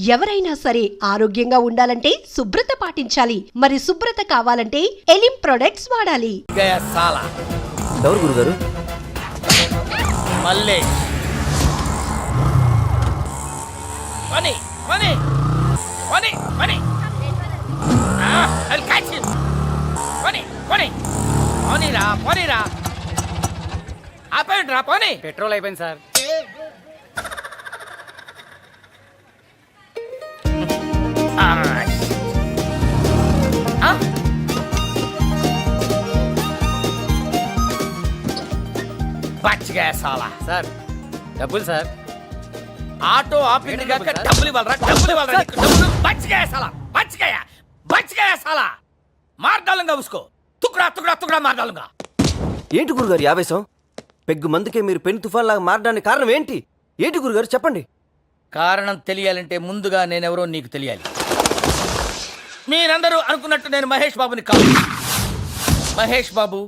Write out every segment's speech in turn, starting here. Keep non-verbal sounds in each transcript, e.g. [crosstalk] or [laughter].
ఎవరైనా సరే ఆరోగ్యంగా ఉండాలంటే శుభ్రత పాటించాలి. మరి శుభ్రత కావాలంటే ఎలిం ప్రొడక్ట్స్ వాడాలి. ఎవరు గురుగారు? మళ్ళీ పని పని పని పని పని పని పోనీరా పోనీరా పోనీ పెట్రోల్ అయిపోయింది సార్. పచ్చిగా సాలా సార్ డబ్బులు సార్. ఆటో ఆపింది కాక డబ్బులు, ఇవ్వాలరా? డబ్బులు ఇవ్వాలరా నీకు? డబ్బులు బచ్చిగా సాలా బచ్చిగా బచ్చిగా సాలా మార్దాలంగా ఉసుకో తుకుడా తుకుడా తుకుడా మార్దాలంగా ఏంటి గురుగారు ఈ ఆవేశం? పెగ్గు మందుకే మీరు పెను తుఫాన్ లాగా మారడానికి కారణం ఏంటి? ఏంటి గురుగారు? చెప్పండి. కారణం తెలియాలంటే ముందుగా నేనెవరో నీకు తెలియాలి. మీరందరూ అనుకున్నట్టు నేను మహేష్ బాబుని కాదు. మహేష్ బాబు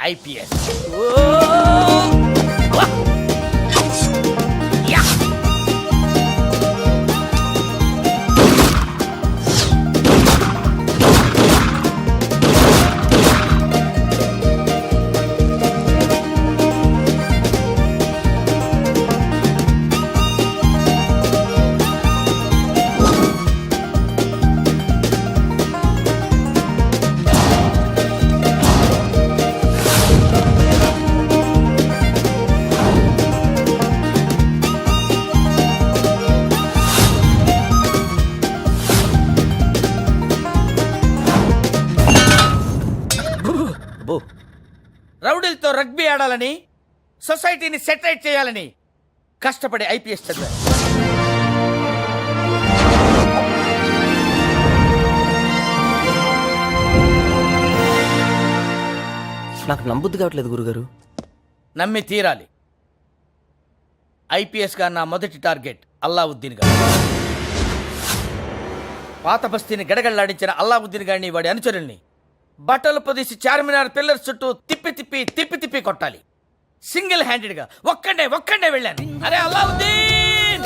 ఐపీఎస్. రౌడీలతో రగ్బీ ఆడాలని సొసైటీని సెటరేట్ చేయాలని కష్టపడి ఐపీఎస్ చదివాను నాకు నమ్మబుద్ధి కావట్లేదు గురుగారు. నమ్మి తీరాలి. ఐపీఎస్గా నా మొదటి టార్గెట్ అల్లావుద్దీన్ గారు. పాత బస్తీని గడగడలాడించిన అల్లావుద్దీన్ గారిని వాడి అనుచరుల్ని బట్టలు పొదిసి చార్మినార్ పిల్లర్స్ చుట్టూ తిప్పి తిప్పి తిప్పి తిప్పి కొట్టాలి. సింగిల్ హ్యాండెడ్గా ఒక్కడే ఒక్కడే వెళ్ళాను అరే అల్లావుద్దీన్!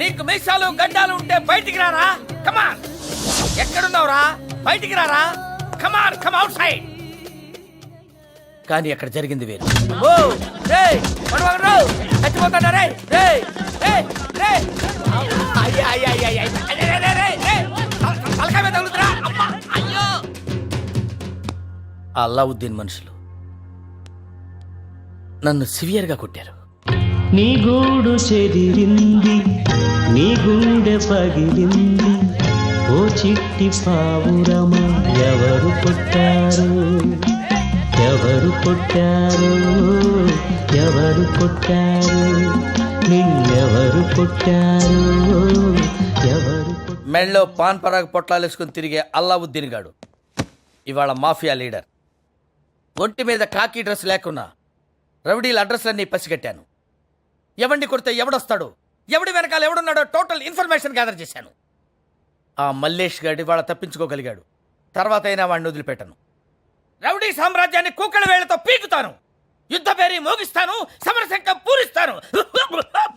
నీకు మీసాలు గడ్డాలు ఉంటే బయటికి రారా? కమాన్ ఎక్కడున్నావురా? బయటికి రారా? కమాన్ కమ్ అవుట్ సైడ్ కానీ అక్కడ జరిగింది వేరు. ఓ! రేయ్! పడవగరు చచ్చిపోతాడా రే రే రే రే అయ్యా అయ్యా అయ్యా అయ్యా రే రే రే రే ఆ అల్లావుద్దీన్ మనుషులు. నన్ను సివియర్గా కొట్టారు. నీ గూడు చెదిరింది నీ గుండె పగిలింది ఓ చిట్టి పావురమా ఎవరు కొట్టారు? ఎవరు కొట్టారు? ఎవరు కొట్టారు? నిన్నెవరు కొట్టారు? ఎవరు మెళ్ళలో పాన్ పరాగ్ పొట్లాలేసుకుని తిరిగే అల్లావుద్దీన్ గాడు. ఇవాళ మాఫియా లీడర్. ఒంటి మీద కాకి డ్రెస్ లేకున్నా రౌడీల అడ్రస్లన్నీ పసిగట్టాను. ఎవడిని కొడితే ఎవడొస్తాడు? ఎవడి వెనకాల ఎవడున్నాడో టోటల్ ఇన్ఫర్మేషన్ గ్యాదర్ చేశాను. ఆ మల్లేష్ గాడి వాళ్ళ తప్పించుకోగలిగాడు. తర్వాత అయినా వాడిని వదిలిపెట్టను. రౌడీ సామ్రాజ్యాన్ని కుక్కల వేళ్ళతో పీకుతాను. యుద్ధ పేరి మోగిస్తాను. సమరశంఖం పూరిస్తాను.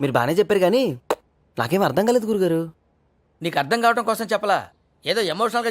మీరు బాగానే చెప్పారు కానీ నాకేం అర్థం కాలేదు గురుగారు. నీకు అర్థం కావడం కోసం చెప్పలా? ఏదో ఎమోషనల్గా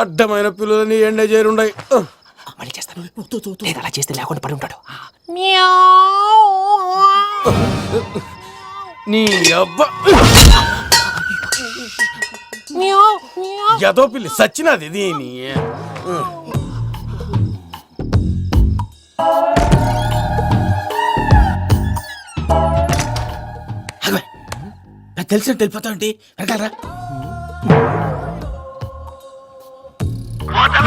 అడ్డమైన పిల్లలని ఎండ చేరుండయి. మళ్ళీ చేస్తాను. లేదు అలా చేస్తే లేకుండా పడి ఉంటాడు. నీ అబ్బ ఎదో పిల్లి సచ్చినది దీని. నాకు తెలిసినట్టు వెళ్ళిపోతావేంటి వెనకాలరా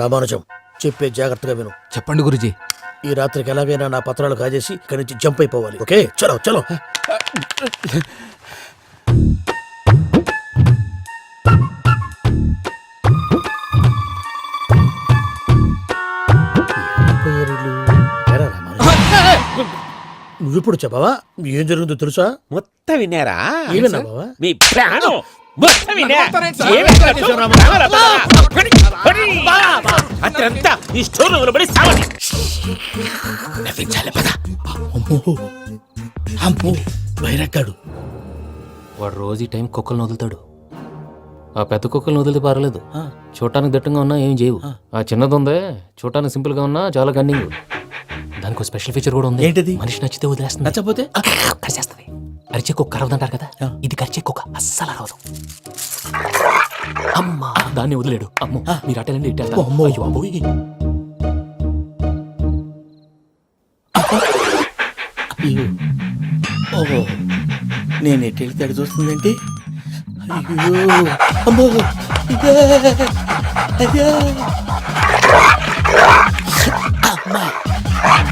రామానుజం చెప్పే జాగ్రత్తగా విను. చెప్పండి గురుజీ. ఈ రాత్రికి ఎలాగైనా నా పత్రాలు కాజేసి ఇక్కడి నుంచి జంప్ అయిపోవాలి. ఓకే? చలో చలో. నువ్విప్పుడు చెప్పవా? ఏం జరుగుతుందో తెలుసా? మొత్తం విన్నారా? ఏమన్నా బావా? మీ ప్రాణం. మొత్తం విన్నా. అత్రంతా ఈ స్టోర్ రూమ్? లో పడి సావండి. నవ్వించాలి పద. అమ్మో అమ్మో వైరక్కాడు వాడు రోజు ఈ టైం కుక్కలను వదులుతాడు. ఆ పెద్ద కుక్కలను వదిలితే పర్లేదు. చూడటానికి దట్టంగా ఉన్నా ఏం చేయవు. ఆ. చిన్నది ఉందే చూడటానికి సింపుల్గా ఉన్నా చాలా గన్నింగ్. దానికి స్పెషల్ ఫీచర్ కూడా ఉంది. ఏంటిది? మనిషి నచ్చితే వదిలేస్తుంది. నచ్చపోతే కరిచేస్తుంది. అరిచే కుక్క అరవదంటారు కదా? ఇది కరిచే కుక్క అస్సలు అరవదు. అమ్మా దాన్ని వదిలేడు. అమ్మో మీరు అటెండి ఇటు వెళ్తారు. అమ్మో. అయ్యో. అయ్యో. ఓహో. నేను ఎటు వెళ్తే అటు చూస్తుందేంటి? అయ్యో. అమ్మో. అయ్యో.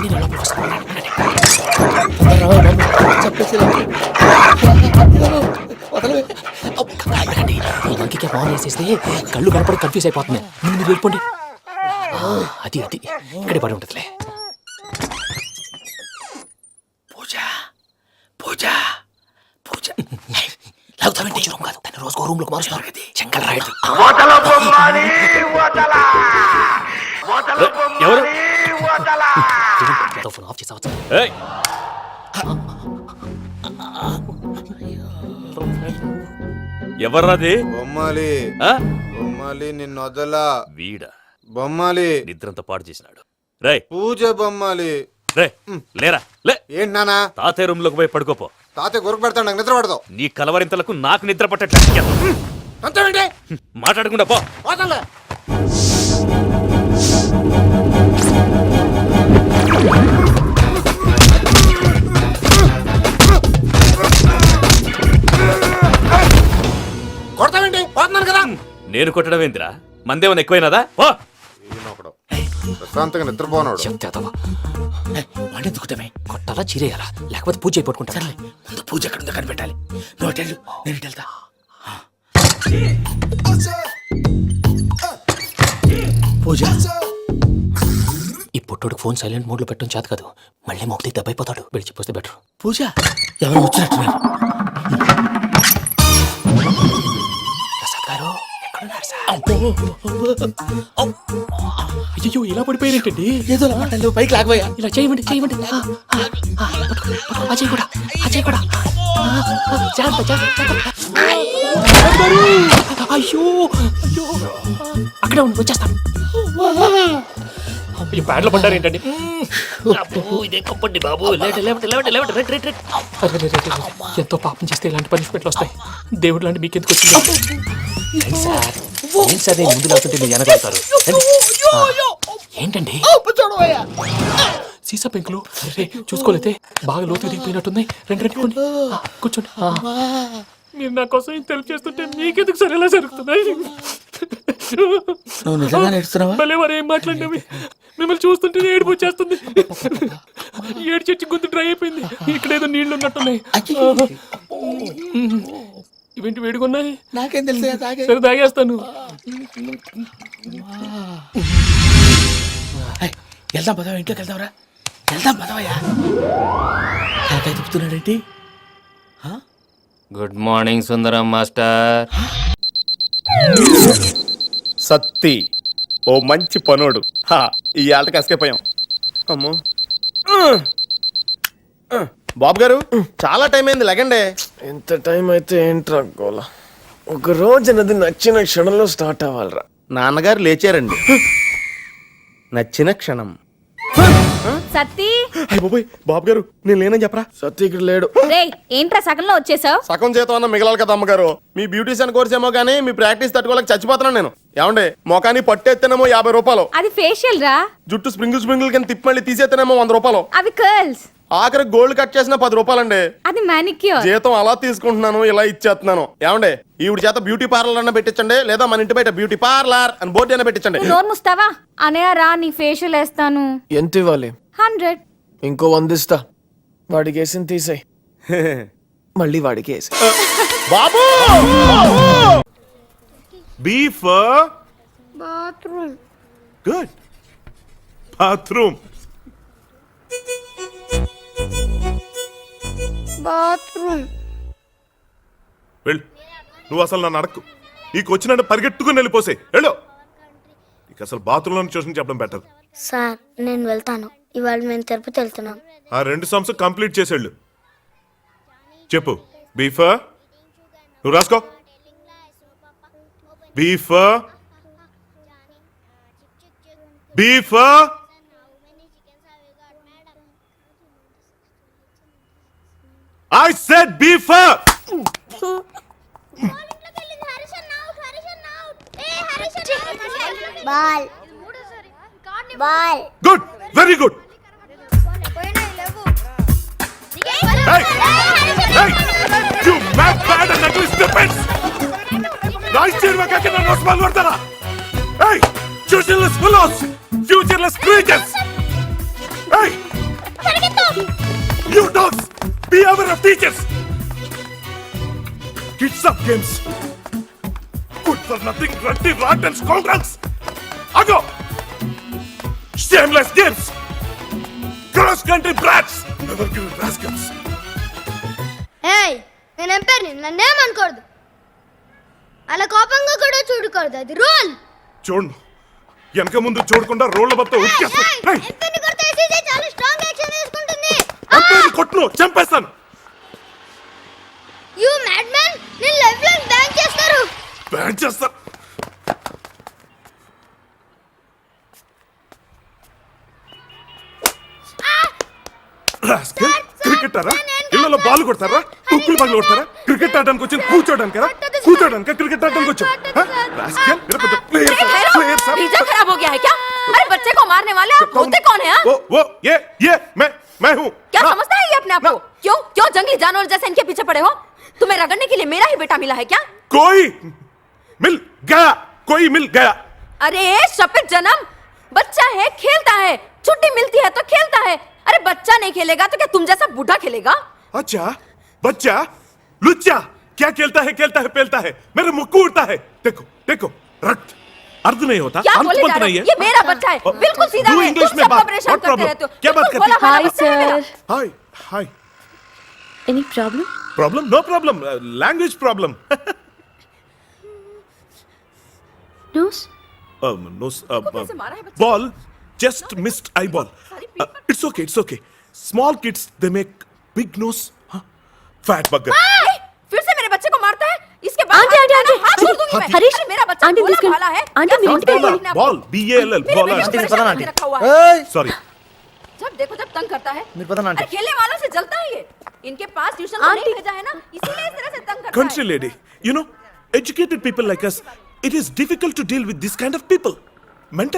నేను లోపలికి వస్తాను అడగండి ఈ మంకికి ఫోన్ చేసేస్తే కళ్ళు కనపడి కన్ఫ్యూజ్ అయిపోతుంది ముందు మీరు వెళ్ళిపోండి ఆ, అది అది ఇక్కడే పడి ఉంటుందిలే పూజ పూజ పూజ లాగుతామంటే రూమ్ కాదు తన రోజుకో రూమ్లోకి మారుస్తారు కదా చెంగల్ రాయడు ఎవరు? ఫోన్ ఆఫ్ చేసావచ్చు ఎవర్రాది? బొమ్మాలి. ఆ? బొమ్మాలి నిన్ను వదలా. వీడా. బొమ్మాలి. నిద్రంతా పాడు చేసినాడు. రేయ్. పూజ బొమ్మాలి. రే లేరా? లే. ఏంటి నానా తాతయ్య రూమ్లోకి పోయి పడుకోపో. తాతయ్య గురకు పెడతాడు నాకు నిద్ర పడతావు నీ కలవరింతలకు నాకు నిద్ర పట్టట్లేదు. అంతేంటి మాట్లాడకుండా పో. పోతాలే నేను కొట్టడం ఏందిరా మందేమన్నా ఎక్కువైనదా? ఓ. ప్రశాంతంగా నిద్రపోనాడు. చెప్తావా కొట్టాలా చీరేయాలా? లేకపోతే పూజ అయిపోట్టుకుంటా ముందు పూజ ఎక్కడ ఉందో కనిపెట్టాలి. నువ్వు అటు వెళ్ళు, నేను ఇటు వెళ్తా. పూజ. ఈ పుట్టోడికి ఫోన్ సైలెంట్ మోడ్లో పెట్టడం చేత కాదు. మళ్ళీ మొక్కి దెబ్బైపోతాడు విడిచిపోతే బెటర్. పూజ? ఎవరు వచ్చినట్టున్నారు? అయ్యో ఇలా పడిపోయినట్టండి ఏదో మాటలు పైకి లాగబోయా. ఇలా చేయమండి చేయమండి. చేయి కూడా చేయి కూడా జాగ్రత్త జాగ్రత్త. అయ్యో అయ్యో. అక్కడే ఉండి వచ్చేస్తాను. ఈ బ్యాడ్లో పడ్డారు ఏంటండి ఇదే కప్పండి బాబు. ఎంతో పాపం చేస్తే ఇలాంటి పనిష్మెంట్లు వస్తాయి. దేవుడు లాంటి మీకు ఎందుకు వచ్చింది సార్. సార్ నేను ముందు లేకుంటే మీరు వెనకాడతారు ఏంటండి? సీసా పెంకులు? చూసుకోలేతే బాగా లోతు దిగిపోయినట్టున్నాయి రెండు రెండు కూర్చోండి. మీరు నా కోసం ఇంత హెల్ప్ చేస్తుంటే మీకెందుకు సరే ఎలా జరుగుతున్నాయి నువ్వు నిజంగా నేర్చుతున్నావా? భలే మరి ఏం మాట్లాడినవి. మిమ్మల్ని చూస్తుంటే ఏడుపు వచ్చేస్తుంది. ఏడు చచ్చి గొంతు డ్రై అయిపోయింది. ఇక్కడ ఏదో నీళ్ళు ఉన్నట్టున్నాయి. ఇవేంటి వేడిగున్నాయి? నాకేం తెలుసు తాగే. సరే తాగేస్తాను. వెళ్దాం పదవా ఇంట్లోకి వెళ్దాంరా. వెళ్దాం పదవయ్యా. తలకాయ తిప్పుతున్నాడేంటి? Good morning Sundaram master. Satti ఓ మంచి పనోడు. హా, ఈ ఆటకి అసకపోయాం అమ్మో. బాబు గారు చాలా టైం అయింది లెగండే. ఎంత టైం అయితే ఏంట్రా గోల? ఒక రోజు నది నచ్చిన క్షణంలో స్టార్ట్ అవ్వాలిరా. నాన్నగారు లేచారండి. నచ్చిన క్షణం. సత్తి అయ్య బాబోయ్ బాబు గారు నేను లేనని చెప్పరా? సత్య ఇక్కడ లేడు. రే ఏంట్రా సగంలో వచ్చేసావు? సగం చేతం అన్న మిగలాలి కదా అమ్మగారు. మీ బ్యూటీషియన్ కోర్స్ ఏమో కానీ మీ ప్రాక్టీస్ తట్టుకోలేక చచ్చిపోతున్నాను నేను. ఏమండే మొఖాన్ని పట్టేస్తేనేమో యాభై రూపాయలు. అది ఫేషియల్ రా. జుట్టు స్ప్రింగుల్ స్ప్రింగుల్ కింద తిప్పి మళ్ళీ తీసేస్తేనేమో వంద రూపాయలు. అవి కర్ల్స్ ఆఖరి గోల్డ్ కట్ చేసిన పది రూపాయలండి. అది మానిక్యూర్ జీతం అలా తీసుకుంటున్నాను ఇలా ఇచ్చేస్తున్నాను. ఏమండే ఈవిడ చేత బ్యూటీ పార్లర్ అన్న పెట్టించండి లేదా మన ఇంటి బయట బ్యూటీ పార్లర్ అని బోర్డు అయినా పెట్టించండి. నోరు ముస్తావా? అనయా రా నీ ఫేషియల్ వేస్తాను. ఎంత ఇవ్వాలి హండ్రెడ్. ఇంకో వంద ఇస్తా వాడికి వేసిన తీసేయ్. [laughs] మళ్ళీ వాడికి వేసి [laughs] బాబు! బీఫ్. బాత్రూమ్. గుడ్. బాత్రూమ్. వెళ్ళు. నువ్వు అసలు నన్ను అడక్కు. నీకు వచ్చినట్టు పరిగెట్టుకుని వెళ్ళిపోసే వెళ్ళు. నీకు అసలు బాత్రూంలో ట్యూషన్ చెప్పడం బెటర్. సార్ నేను వెళ్తాను. ఇవాళ మేము తిరుపతి వెళ్తున్నాం. ఆ రెండు సమ్స్ కంప్లీట్ చేసేళ్ళు. చెప్పు. బీఫ్ నువ్వు రాసుకో. Beef beef I said beef ball. Ball good very good Hey! Hey! You mad, bad and ugly stupids! రాజకీయ కాకిన నోస్మాల్ కొడతారా Hey! Futureless fellows! Futureless creatures! Hey! You dogs! Be aware of teachers! Kids up games! Good for nothing, ruddy, rotten scoundrels! Ago! Shameless games! Cross country brats! Never give rascals! ఏయ్ నేను ఎంపైర్ని నన్నేమనుకోదు అలా కోపంగా కూడా చూడకూడదు అది rule. చూడు వెనక ముందు చూడకుండా రోడ్ల బత్త ఎంపైర్ని కొడితే చాలా స్ట్రాంగ్ యాక్షన్ తీసుకుంటుంది. కొట్టును చంపేస్తాను. యు మ్యాడ్ మ్యాన్ నేను లైఫ్ లైన్ బ్యాంక్ చేస్తారు. బ్యాన్ చేస్తాను క్రికెటరా? ఇళ్ళలో బాల్ కొడతారా కుక్కులు పగలు కొడతారా క్రికెట్ ఆడడానికి వచ్చి కూర్చోడానికి కూర్చోడానికి క్రికెట్ ఆడడానికి వచ్చాం ప్లేయర్ ప్లేయర్ खराब हो गया है क्या अरे बच्चे को मारने वाले आप होते कौन है वो वो ये ये मैं मैं हूँ क्या हाँ, समझता है ये अपने आप को क्यों क्यों जंगली जानवर जैसे इनके पीछे पड़े हो तुम्हें रगड़ने के लिए मेरा ही बेटा मिला है क्या कोई मिल गया कोई मिल गया अरे शपित जन्म बच्चा है खेलता है छुट्टी मिलती है तो खेलता है अरे बच्चा नहीं खेलेगा तो क्या तुम जैसा बूढ़ा खेलेगा अच्छा बच्चा लुच्चा क्या खेलता है खेलता है पेलता है? मेरे मुक्कू उड़ता है। देखो देखो रक्त। अर्ध नहीं होता क्या अंत बोले जा रहे नहीं हो? है। ये मेरा बच्चा है। बिल्कुल सीधा है। इंग्लिश में बात रहते हो। क्या बात करती बोला हमारा बच्चा है hi hi. Any problem? Problem no problem language problem Nose? No कैसे मारा है बच्चे। Ball just missed I ball it's okay it's okay small kids they make big nose fat bugger फिर से मेरे बच्चे को मारता है? इसके बाद आंटी आंटी आंटी। हाथ छोड़ दूँगी मैं। हरीश मेरा बच्चा आंटी दिस वाला है। आंटी मेरे पे ball B A L L ball aunty. पता ना आंटी सॉरी जब देखो जब तंग करता है। मेरे पता तो ना आंटी। खेलने वालों से जलता है ये। इनके पास ट्यूशन को नहीं भेजा है ना इसीलिए इस तरह से तंग करता है। Country lady you know educated people like us it is difficult to deal with this kind of people mental